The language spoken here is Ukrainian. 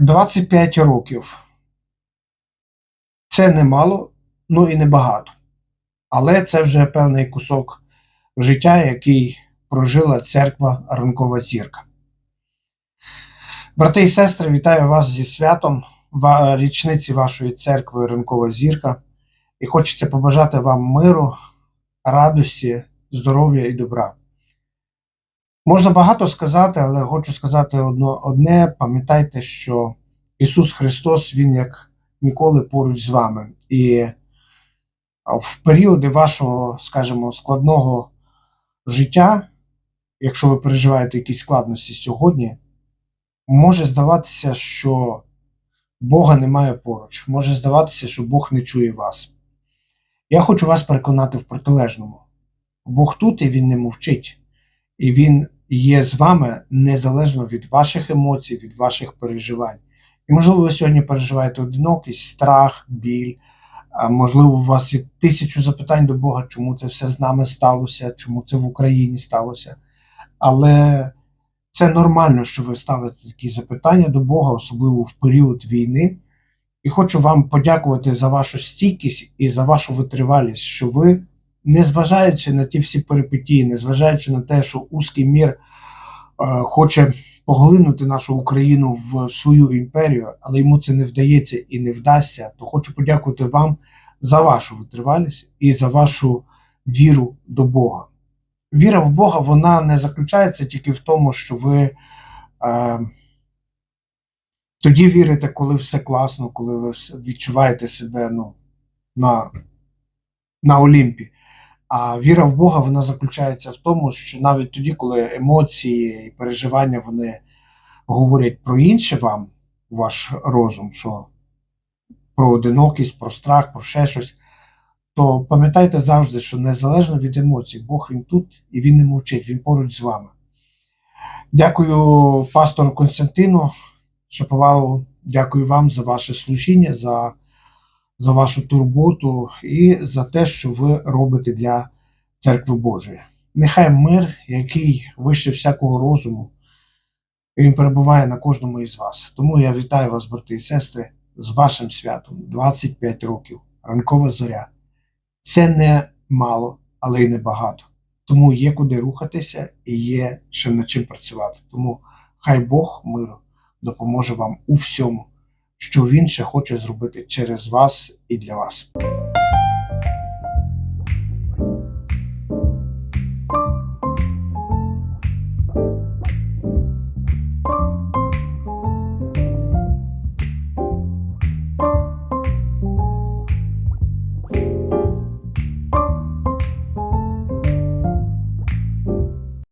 25 років. Це немало, ну і небагато. Але це вже певний кусок життя, який прожила церква Ранкова зірка. Брати і сестри, вітаю вас зі святом річниці вашої церкви Ранкова зірка. І хочеться побажати вам миру, радості, здоров'я і добра. Можна багато сказати, але хочу сказати одно, одне: пам'ятайте, що Ісус Христос, Він як ніколи поруч з вами. І в періоди вашого, скажімо, складного життя, якщо ви переживаєте якісь складності сьогодні, може здаватися, що Бога немає поруч, може здаватися, що Бог не чує вас. Я хочу вас переконати в протилежному. Бог тут і Він не мовчить, і Він є з вами незалежно від ваших емоцій, від ваших переживань. І, можливо, ви сьогодні переживаєте одинокість, страх, біль. А можливо, у вас є тисячу запитань до Бога, чому це все з нами сталося, чому це в Україні сталося. Але це нормально, що ви ставите такі запитання до Бога, особливо в період війни. І хочу вам подякувати за вашу стійкість і за вашу витривалість, що ви, незважаючи на ті всі перипетії, незважаючи на те, що узкий мір е, хоче поглинути нашу Україну в свою імперію, але йому це не вдається і не вдасться, то хочу подякувати вам за вашу витривалість і за вашу віру до Бога. Віра в Бога вона не заключається тільки в тому, що ви е, тоді вірите, коли все класно, коли ви відчуваєте себе ну, на, на Олімпі. А віра в Бога вона заключається в тому, що навіть тоді, коли емоції і переживання вони говорять про інше вам, ваш розум, що про одинокість, про страх, про ще щось, то пам'ятайте завжди, що незалежно від емоцій, Бог він тут і він не мовчить, він поруч з вами. Дякую пастору Константину Шаповалову, дякую вам за ваше служіння, за, за вашу турботу і за те, що ви робите для церкви Божої. Нехай мир, який вище всякого розуму, він перебуває на кожному із вас. Тому я вітаю вас, брати і сестри, з вашим святом 25 років, ранкова зоря. Це не мало, але й не багато. Тому є куди рухатися і є ще над чим працювати. Тому хай Бог миру допоможе вам у всьому, що він ще хоче зробити через вас і для вас.